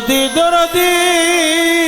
દીધો દી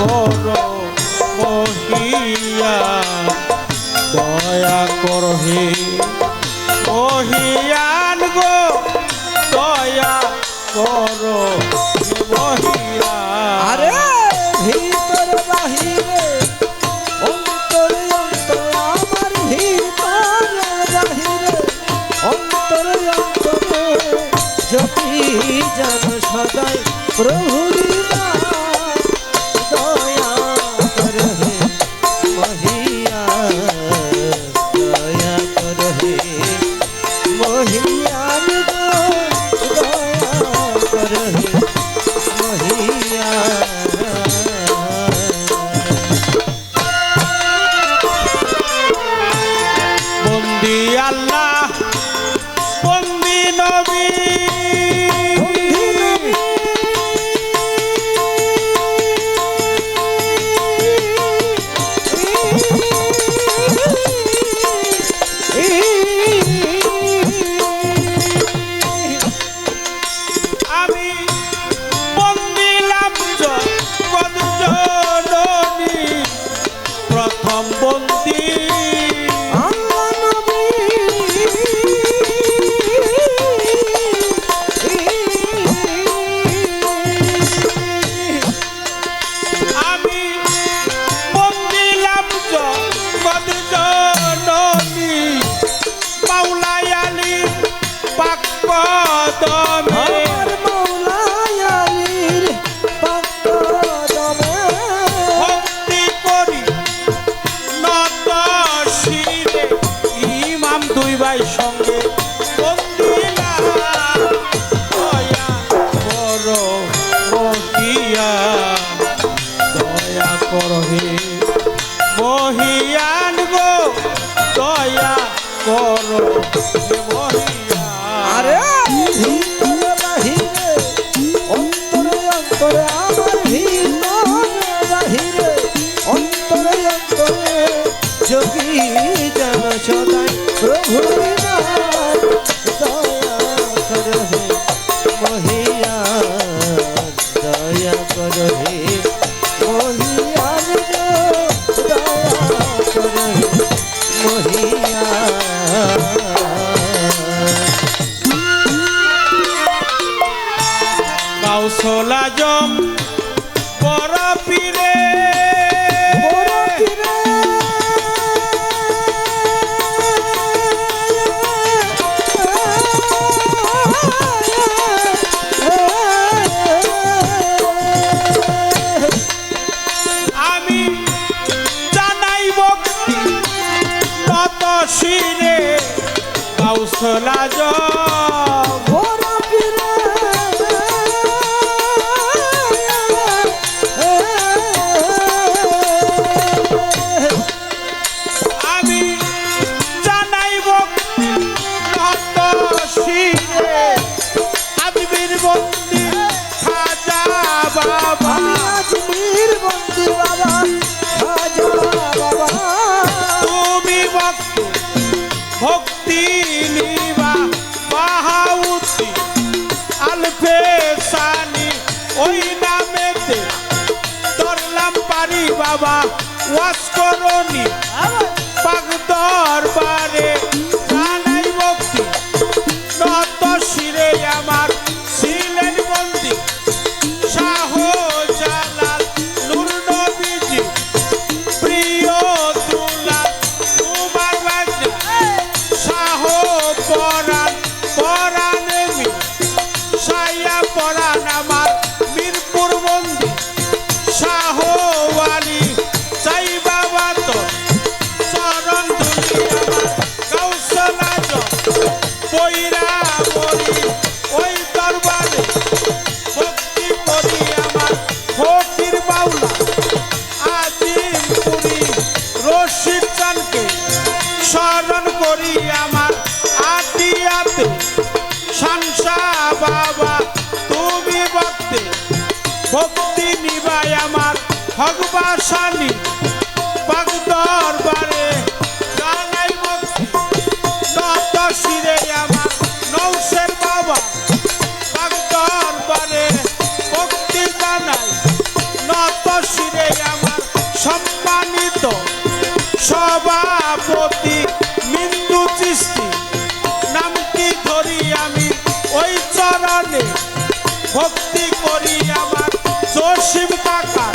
কর মহিয়া দয়া কর হে মহিয়ান গো দয়া কর। You. তাই সঙ্গ જો What's going বাবা তুমি ভক্তি। ভক্তি নিবাই আমার ভগবাসানি। ভক্তি। সম্মানিত সভাপতি। ভক্তি করি আমার। জসিম কাকার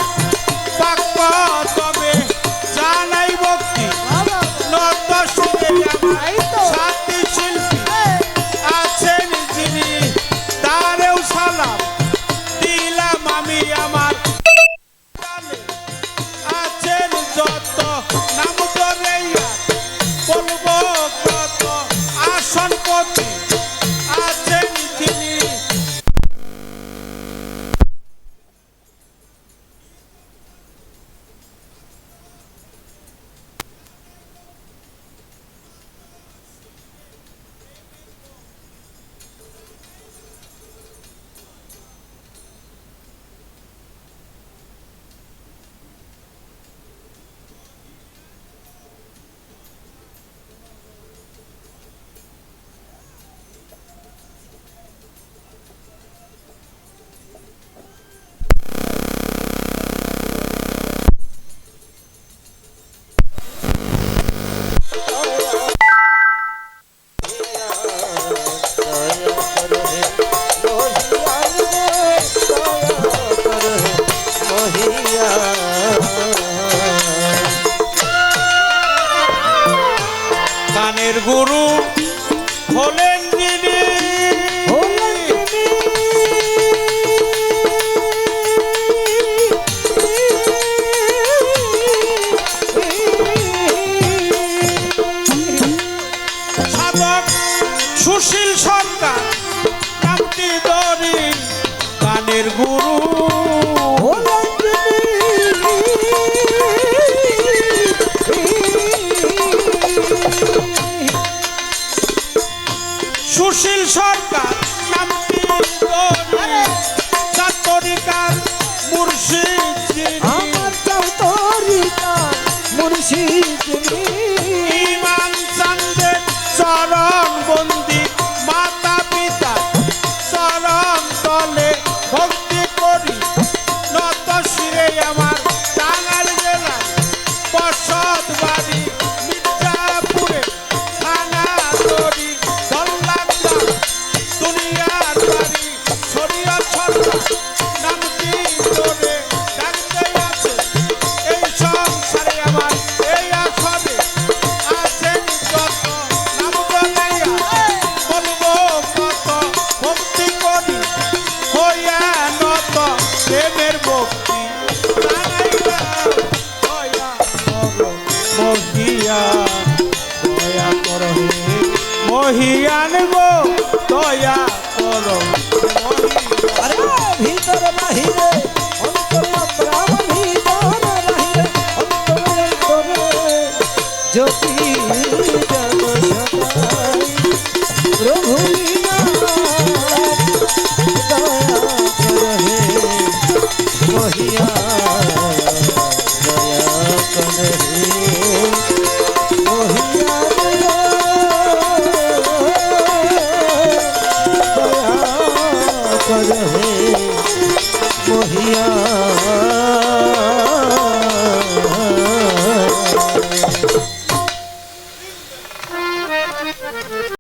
সাধক সুশীল সন্তান কান্তি গানের গুরু।